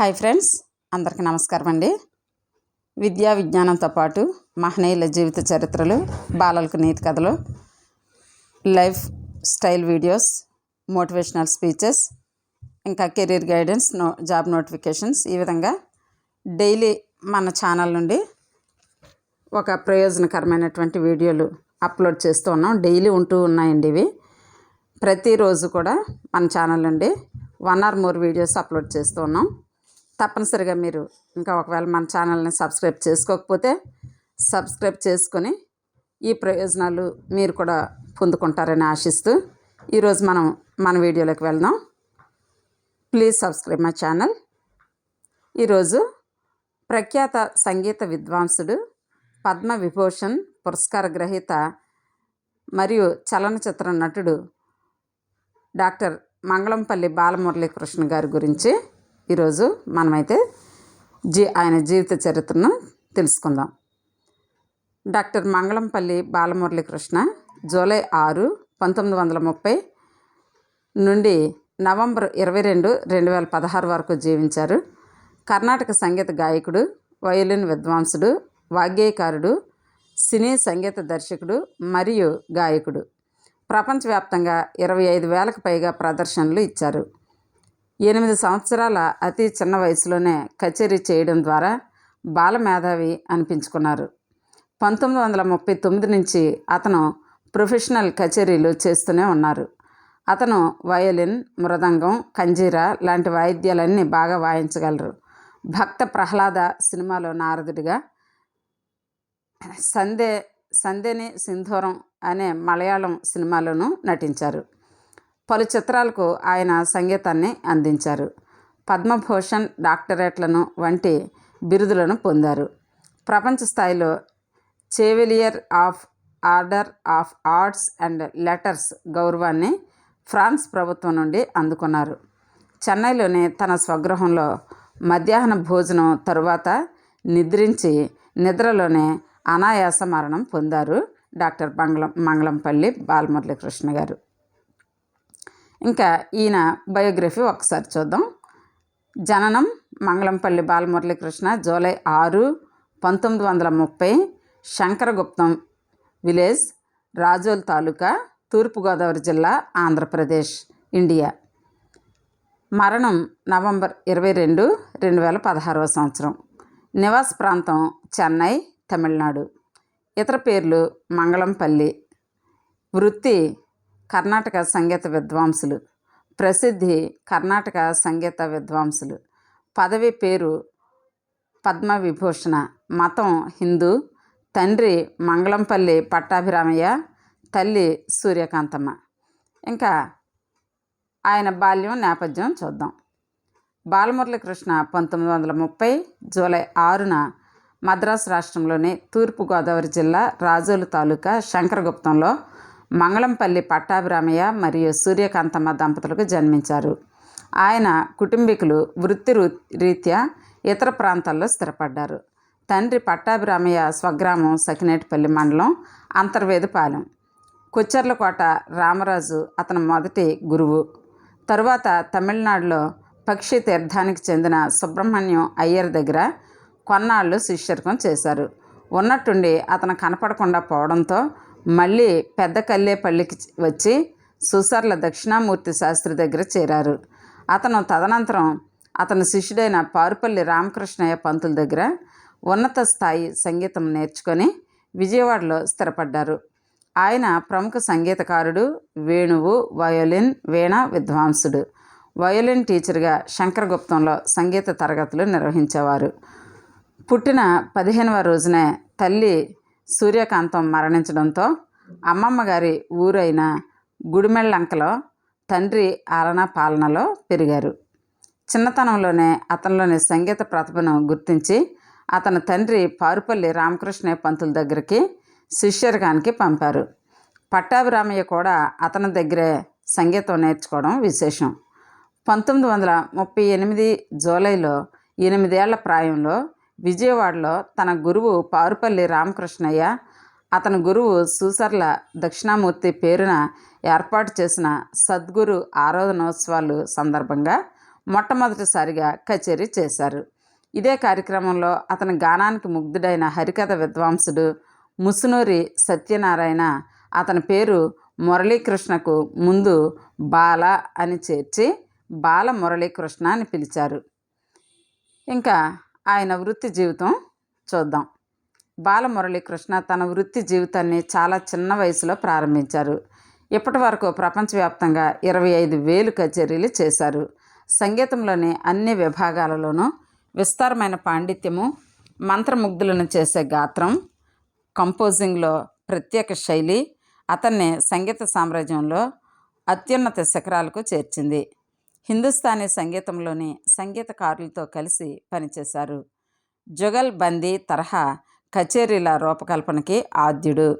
Hi friends అందరికీ నమస్కారం అండి. విద్యా విజ్ఞానంతో పాటు మహనీయుల జీవిత చరిత్రలు బాలలకు నీతి కథలు life style videos motivational speeches ఇంకా career guidance no job notifications ఈ విధంగా డైలీ మన ఛానల్ నుండి ఒక ప్రయోజనకరమైనటువంటి వీడియోలు అప్లోడ్ చేస్తూ ఉన్నాం. డైలీ ఉంటూ ఉన్నాయండి ఇవి. ప్రతిరోజు కూడా మన ఛానల్ నుండి one or more videos upload చేస్తూ ఉన్నాం. తప్పనిసరిగా మీరు ఇంకా ఒకవేళ మన ఛానల్ని సబ్స్క్రైబ్ చేసుకోకపోతే సబ్స్క్రైబ్ చేసుకొని ఈ ప్రయోజనాలు మీరు కూడా పొందుకుంటారని ఆశిస్తూ ఈరోజు మనం మన వీడియోలోకి వెళ్దాం. Please subscribe my channel. ఈరోజు ప్రఖ్యాత సంగీత విద్వాంసుడు పద్మ విభూషణ్ పురస్కార గ్రహీత మరియు చలనచిత్ర నటుడు డాక్టర్ మంగళంపల్లి బాలమురళీకృష్ణ గారి గురించి ఈరోజు మనమైతే జీ ఆయన జీవిత చరిత్రను తెలుసుకుందాం. డాక్టర్ మంగళంపల్లి బాలమురళీకృష్ణ జూలై ఆరు పంతొమ్మిది వందల ముప్పై నుండి నవంబర్ ఇరవై రెండు రెండు వేల పదహారు వరకు జీవించారు. కర్ణాటక సంగీత గాయకుడు వయోలిన్ విద్వాంసుడు వాగ్గేయకారుడు సినీ సంగీత దర్శకుడు మరియు గాయకుడు. ప్రపంచవ్యాప్తంగా ఇరవై ఐదు వేలకు పైగా ప్రదర్శనలు ఇచ్చారు. ఎనిమిది సంవత్సరాల అతి చిన్న వయసులోనే కచేరీ చేయడం ద్వారా బాలమేధావి అనిపించుకున్నారు. పంతొమ్మిది వందల ముప్పై తొమ్మిది నుంచి అతను ప్రొఫెషనల్ కచేరీలు చేస్తూనే ఉన్నారు. అతను వయోలిన్ మృదంగం కంజీరా లాంటి వాయిద్యాలన్నీ బాగా వాయించగలరు. భక్త ప్రహ్లాద సినిమాలో నారదుడిగా సందే సందేని సింధూరం అనే మలయాళం సినిమాలోనూ నటించారు. పలు చిత్రాలకు ఆయన సంగీతాన్ని అందించారు. పద్మభూషణ్ డాక్టరేట్లను వంటి బిరుదులను పొందారు. ప్రపంచ స్థాయిలో chevalier of order of arts and letters గౌరవాన్ని ఫ్రాన్స్ ప్రభుత్వం నుండి అందుకున్నారు. చెన్నైలోని తన స్వగృహంలో మధ్యాహ్న భోజనం తరువాత నిద్రించి నిద్రలోనే అనాయాస మరణం పొందారు డాక్టర్ మంగళం మంగళంపల్లి బాలమురళీకృష్ణ గారు. ఇంకా ఈయన బయోగ్రఫీ ఒకసారి చూద్దాం. జననం మంగళంపల్లి బాలమురళీకృష్ణ జూలై ఆరు పంతొమ్మిది వందల ముప్పై శంకరగుప్తం విలేజ్ రాజోల్ తాలూకా తూర్పుగోదావరి జిల్లా ఆంధ్రప్రదేశ్ ఇండియా. మరణం నవంబర్ ఇరవై రెండు రెండు వేల పదహారవ సంవత్సరం. నివాస ప్రాంతం చెన్నై తమిళనాడు. ఇతర పేర్లు మంగళంపల్లి. వృత్తి కర్ణాటక సంగీత విద్వాంసులు. ప్రసిద్ధి కర్ణాటక సంగీత విద్వాంసులు. పదవి పేరు పద్మ విభూషణ మతం హిందూ. తండ్రి మంగళంపల్లి పట్టాభిరామయ్య. తల్లి సూర్యకాంతమ్మ. ఇంకా ఆయన బాల్యం నేపథ్యం చూద్దాం. బాలమురళీకృష్ణ పంతొమ్మిది వందల ముప్పై జూలై ఆరున మద్రాసు రాష్ట్రంలోని తూర్పుగోదావరి జిల్లా రాజోలు తాలూకా శంకరగుప్తంలో మంగళంపల్లి పట్టాభిరామయ్య మరియు సూర్యకాంతమ్మ దంపతులకు జన్మించారు. ఆయన కుటుంబీకులు వృత్తి రీత్యా ఇతర ప్రాంతాల్లో స్థిరపడ్డారు. తండ్రి పట్టాభిరామయ్య స్వగ్రామం సకినేటిపల్లి మండలం అంతర్వేదిపాలెం కొచ్చెర్లకోట రామరాజు అతని మొదటి గురువు. తరువాత తమిళనాడులో పక్షి తీర్థానికి చెందిన సుబ్రహ్మణ్యం అయ్యర్ దగ్గర కొన్నాళ్ళు శిష్యర్కం చేశారు. ఉన్నట్టుండి అతను కనపడకుండా పోవడంతో మళ్ళీ పెద్ద కల్లేపల్లికి వచ్చి సుసర్ల దక్షిణామూర్తి శాస్త్రి దగ్గర చేరారు. అతను తదనంతరం అతని శిష్యుడైన పారుపల్లి రామకృష్ణయ్య పంతుల దగ్గర ఉన్నత స్థాయి సంగీతం నేర్చుకొని విజయవాడలో స్థిరపడ్డారు. ఆయన ప్రముఖ సంగీతకారుడు వేణువు వయోలిన్ వీణ విద్వాంసుడు. వయోలిన్ టీచర్గా శంకరగుప్తంలో సంగీత తరగతులు నిర్వహించేవారు. పుట్టిన పదిహేనవ రోజునే తల్లి సూర్యకాంతం మరణించడంతో అమ్మమ్మ గారి ఊరైన గుడిమెళ్ళంకలో తండ్రి ఆలన పాలనలో పెరిగారు. చిన్నతనంలోనే అతనిలోని సంగీత ప్రతిభను గుర్తించి అతని తండ్రి పారుపల్లి రామకృష్ణయ్య పంతుల దగ్గరికి శిష్యర్గానికి పంపారు. పట్టాభిరామయ్య కూడా అతని దగ్గరే సంగీతం నేర్చుకోవడం విశేషం. పంతొమ్మిది వందల ముప్పై ఎనిమిది జూలైలో ఎనిమిదేళ్ళ ప్రాయంలో విజయవాడలో తన గురువు పారుపల్లి రామకృష్ణయ్య అతని గురువు సూసర్ల దక్షిణామూర్తి పేరున ఏర్పాటు చేసిన సద్గురు ఆరాధనోత్సవాలు సందర్భంగా మొట్టమొదటిసారిగా కచేరీ చేశారు. ఇదే కార్యక్రమంలో అతని గానానికి ముగ్ధుడైన హరికథ విద్వాంసుడు ముసునూరి సత్యనారాయణ అతని పేరు మురళీకృష్ణకు ముందు బాల అని చేర్చి బాల మురళీకృష్ణ అని పిలిచారు. ఇంకా ఆయన వృత్తి జీవితం చూద్దాం. బాలమురళీకృష్ణ తన వృత్తి జీవితాన్ని చాలా చిన్న వయసులో ప్రారంభించారు. ఇప్పటి వరకు ప్రపంచవ్యాప్తంగా ఇరవై ఐదు వేలు కచేరీలు చేశారు. సంగీతంలోని అన్ని విభాగాలలోనూ విస్తారమైన పాండిత్యము మంత్రముగ్ధులను చేసే గాత్రం కంపోజింగ్లో ప్రత్యేక శైలి అతన్ని సంగీత సామ్రాజ్యంలో అత్యున్నత శిఖరాలకు చేర్చింది. హిందుస్థానీ సంగీతంలోని సంగీతకారులతో కలిసి పనిచేశారు. జుగల్ బందీ తరహా కచేరీల రూపకల్పనకి ఆద్యుడు.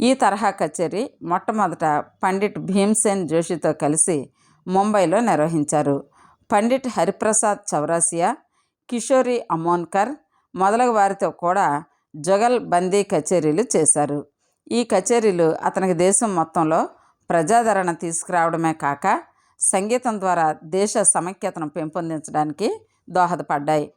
ఈ తరహా కచేరీ మొట్టమొదట పండిట్ భీమ్సేన్ జోషితో కలిసి ముంబైలో నిర్వహించారు. పండిట్ హరిప్రసాద్ చౌరాసియా కిషోరి అమోన్కర్ మొదలగు వారితో కూడా జుగల్ బందీ కచేరీలు చేశారు. ఈ కచేరీలు అతనికి దేశం మొత్తంలో ప్రజాదరణ తీసుకురావడమే కాక సంగీతం ద్వారా దేశ సమైక్యతను పెంపొందించడానికి దోహదపడ్డాయి.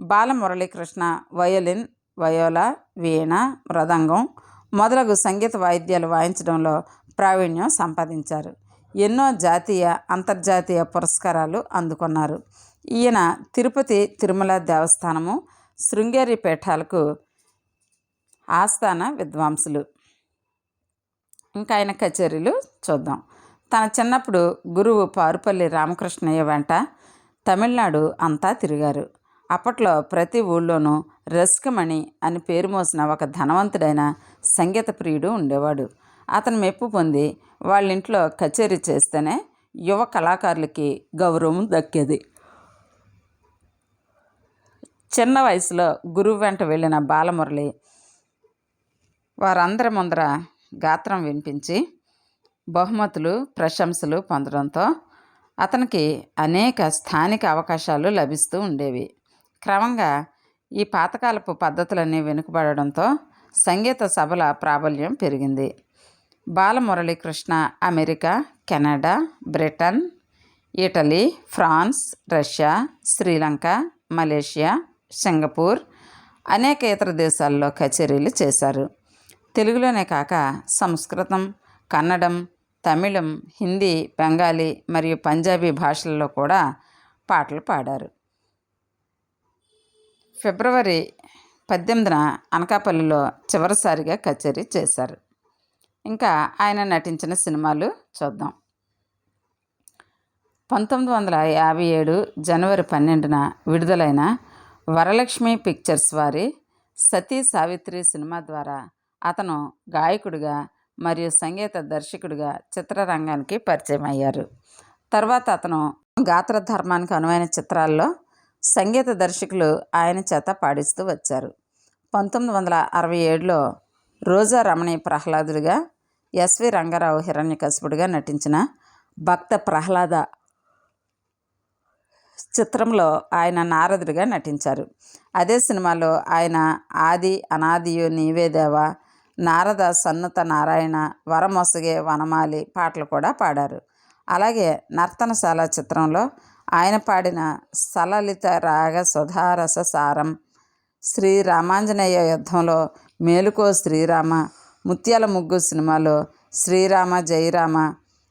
బాలమురళీకృష్ణ వయోలిన్ వయోలా వీణ మృదంగం మొదలగు సంగీత వాయిద్యాలు వాయించడంలో ప్రావీణ్యం సంపాదించారు. ఎన్నో జాతీయ అంతర్జాతీయ పురస్కారాలు అందుకున్నారు. ఈయన తిరుపతి తిరుమల దేవస్థానము శృంగేరి పీఠాలకు ఆస్థాన విద్వాంసులు. ఇంకా ఆయన కచేరీలు చూద్దాం. తన చిన్నప్పుడు గురువు పారుపల్లి రామకృష్ణయ్య వెంట తమిళనాడు అంతా తిరిగారు. అప్పట్లో ప్రతి ఊళ్ళోనూ రస్కమణి అని పేరు మోసిన ఒక ధనవంతుడైన సంగీత ప్రియుడు ఉండేవాడు. అతను మెప్పు పొంది వాళ్ళ ఇంట్లో కచేరీ చేస్తేనే యువ కళాకారులకి గౌరవం దక్కేది. చిన్న వయసులో గురువు వెంట వెళ్ళిన బాలమురళి వారందరి ముందర గాత్రం వినిపించి బహుమతులు ప్రశంసలు పొందడంతో అతనికి అనేక స్థానిక అవకాశాలు లభిస్తూ ఉండేవి. క్రమంగా ఈ పాతకాలపు పద్ధతులన్నీ వెనుకబడడంతో సంగీత సభల ప్రాబల్యం పెరిగింది. Balamuralikrishna America Canada Britain Italy France Russia Sri Lanka Malaysia Singapore అనేక ఇతర దేశాల్లో కచేరీలు చేశారు. తెలుగులోనే కాక సంస్కృతం కన్నడం తమిళం హిందీ బెంగాలీ మరియు పంజాబీ భాషల్లో కూడా పాటలు పాడారు. ఫిబ్రవరి పద్దెనిమిదిన అనకాపల్లిలో చివరిసారిగా కచేరీ చేశారు. ఇంకా ఆయన నటించిన సినిమాలు చూద్దాం. పంతొమ్మిది వందల యాభై ఏడు జనవరి పన్నెండున విడుదలైన వరలక్ష్మి పిక్చర్స్ వారి సతీ సావిత్రి సినిమా ద్వారా అతను గాయకుడిగా మరియు సంగీత దర్శకుడిగా చిత్రరంగానికి పరిచయం అయ్యారు తర్వాత అతను గాత్ర ధర్మానికి అనువైన చిత్రాల్లో సంగీత దర్శకులు ఆయన చేత పాడిస్తూ వచ్చారు. పంతొమ్మిది వందల అరవై ఏడులో రోజా రమణి ప్రహ్లాదుడిగా ఎస్వి రంగారావు హిరణ్యకశిపుడిగా నటించిన భక్త ప్రహ్లాద చిత్రంలో ఆయన నారదుడిగా నటించారు. అదే సినిమాలో ఆయన ఆది అనాదియు నీవేదేవా నారద సన్నత నారాయణ వరమొసగే వనమాలి పాటలు కూడా పాడారు. అలాగే నర్తనశాల చిత్రంలో ఆయన పాడిన సలలిత రాగ సుధారస సారం శ్రీ రామాంజనేయ యుద్ధంలో మేలుకో శ్రీరామ ముత్యాల ముగ్గు సినిమాలో శ్రీరామ జయరామ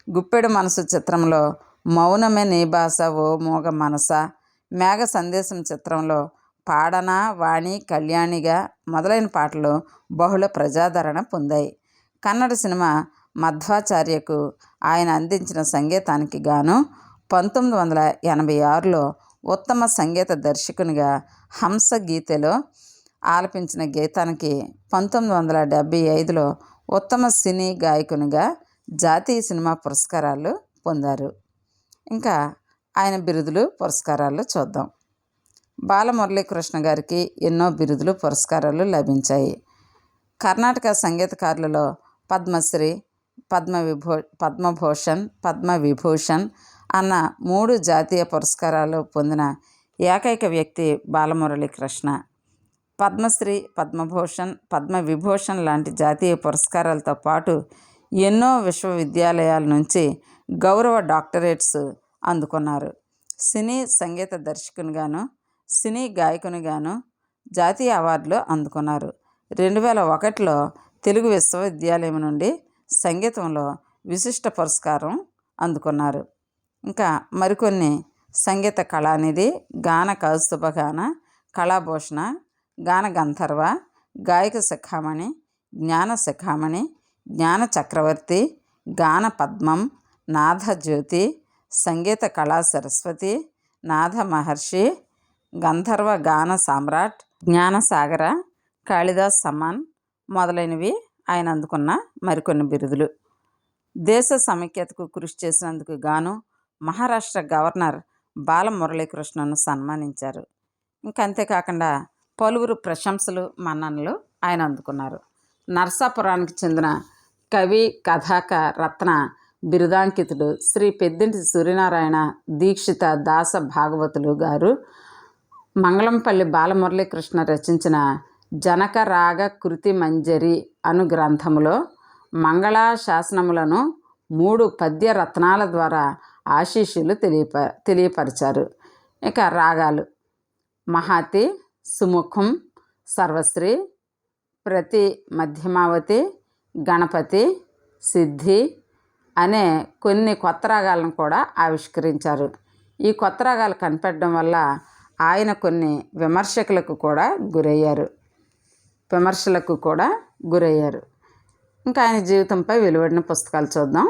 గుప్పెడు మనసు చిత్రంలో మౌనమే నీ భాష ఓ మోగ మనస మేఘ సందేశం చిత్రంలో పాడన వాణి కళ్యాణిగా మొదలైన పాటలు బహుళ ప్రజాదరణ పొందాయి. కన్నడ సినిమా మధ్వాచార్యకు ఆయన అందించిన సంగీతానికి గాను పంతొమ్మిది వందల ఎనభై ఆరులో ఉత్తమ సంగీత దర్శకునిగా హంస గీతలో ఆలపించిన గీతానికి పంతొమ్మిది వందల డెబ్భై ఐదులో ఉత్తమ సినీ గాయకునిగా జాతీయ సినిమా పురస్కారాలు పొందారు. ఇంకా ఆయన బిరుదులు పురస్కారాలు చూద్దాం. బాలమురళీకృష్ణ గారికి ఎన్నో బిరుదులు పురస్కారాలు లభించాయి. కర్ణాటక సంగీతకారులలో పద్మశ్రీ పద్మవిభూ పద్మభూషణ్ పద్మవిభూషణ్ అన్న మూడు జాతీయ పురస్కారాలు పొందిన ఏకైక వ్యక్తి బాలమురళీకృష్ణ. పద్మశ్రీ పద్మభూషణ్ పద్మవిభూషణ్ లాంటి జాతీయ పురస్కారాలతో పాటు ఎన్నో విశ్వవిద్యాలయాల నుంచి గౌరవ డాక్టరేట్స్ అందుకున్నారు. సినీ సంగీత దర్శకునిగాను సినీ గాయకునిగాను జాతీయ అవార్డులు అందుకున్నారు. రెండు వేల ఒకటిలో తెలుగు విశ్వవిద్యాలయం నుండి సంగీతంలో విశిష్ట పురస్కారం అందుకున్నారు. ఇంకా మరికొన్ని సంగీత కళానిధి గాన కౌస్తుభగాన కళాభూషణ గాన గంధర్వ గాయక శిఖామణి జ్ఞాన శిఖామణి జ్ఞాన చక్రవర్తి గాన పద్మం నాథ జ్యోతి సంగీత కళా సరస్వతి నాథ మహర్షి గంధర్వ గాన సామ్రాట్ జ్ఞానసాగర కాళిదాస్ సమ్మాన్ మొదలైనవి ఆయన అందుకున్న మరికొన్ని బిరుదులు. దేశ సమైక్యతకు కృషి చేసినందుకు గాను మహారాష్ట్ర గవర్నర్ బాల మురళీకృష్ణను సన్మానించారు. ఇంకంతేకాకుండా పలువురు ప్రశంసలు మన్ననలు ఆయన అందుకున్నారు. నర్సాపురానికి చెందిన కవి కథాక రత్న బిరుదాంకితుడు శ్రీ పెద్దింటి సూర్యనారాయణ దీక్షిత దాస భాగవతులు గారు మంగళంపల్లి బాలమురళీకృష్ణ రచించిన జనక రాగ కృతి మంజరి అను గ్రంథములో మంగళా శాసనములను మూడు పద్య రత్నాల ద్వారా ఆశీషులు తెలియప తెలియపరిచారు. ఇక రాగాలు. మహాతి సుముఖం సర్వశ్రీ ప్రతి మధ్యమావతి గణపతి సిద్ధి అనే కొన్ని కొత్త రాగాలను కూడా ఆవిష్కరించారు. ఈ కొత్త రాగాలు కనిపెట్టడం వల్ల ఆయన కొన్ని విమర్శకులకు కూడా గురయ్యారు. విమర్శలకు కూడా గురయ్యారు. ఇంకా ఆయన జీవితంపై వెలువడిన పుస్తకాలు చూద్దాం.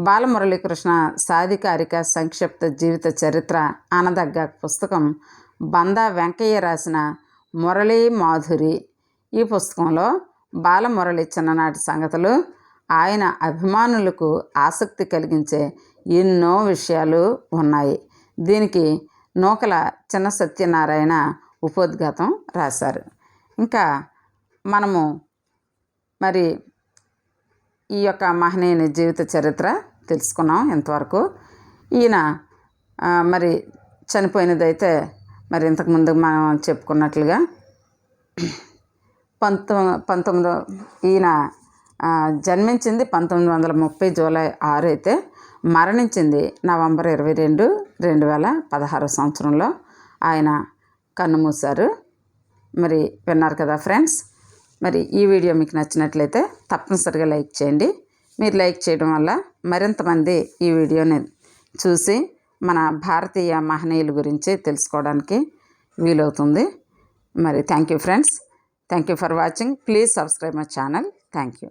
బాలమురళీకృష్ణ సాధికారిక సంక్షిప్త జీవిత చరిత్ర అనదగ్గ పుస్తకం బందా వెంకయ్య రాసిన మురళీ మాధురి. ఈ పుస్తకంలో బాలమురళి చిన్ననాటి సంగతులు ఆయన అభిమానులకు ఆసక్తి కలిగించే ఎన్నో విషయాలు ఉన్నాయి. దీనికి నూకల చిన్న సత్యనారాయణ ఉపోద్ఘాతం రాశారు. ఇంకా మనము మరి ఈ యొక్క మహనీయుని జీవిత చరిత్ర తెలుసుకున్నాం ఇంతవరకు. ఈయన మరి చనిపోయినదైతే మరి ఇంతకుముందు మనం చెప్పుకున్నట్లుగా పంతొమ్మిది పంతొమ్మిదో ఈయన జన్మించింది పంతొమ్మిది వందల ముప్పై జూలై ఆరు అయితే మరణించింది నవంబర్ ఇరవై రెండు రెండు వేల పదహారు సంవత్సరంలో. ఆయన కన్నుమూశారు మరి విన్నారు కదా ఫ్రెండ్స్? మరి ఈ వీడియో మీకు నచ్చినట్లయితే తప్పనిసరిగా లైక్ చేయండి. మీరు లైక్ చేయడం వల్ల మరింతమంది ఈ వీడియోని చూసి మన భారతీయ మహనీయుల గురించి తెలుసుకోవడానికి వీలవుతుంది. మరి thank you friends. Thank you for watching. Please subscribe my channel. Thank you.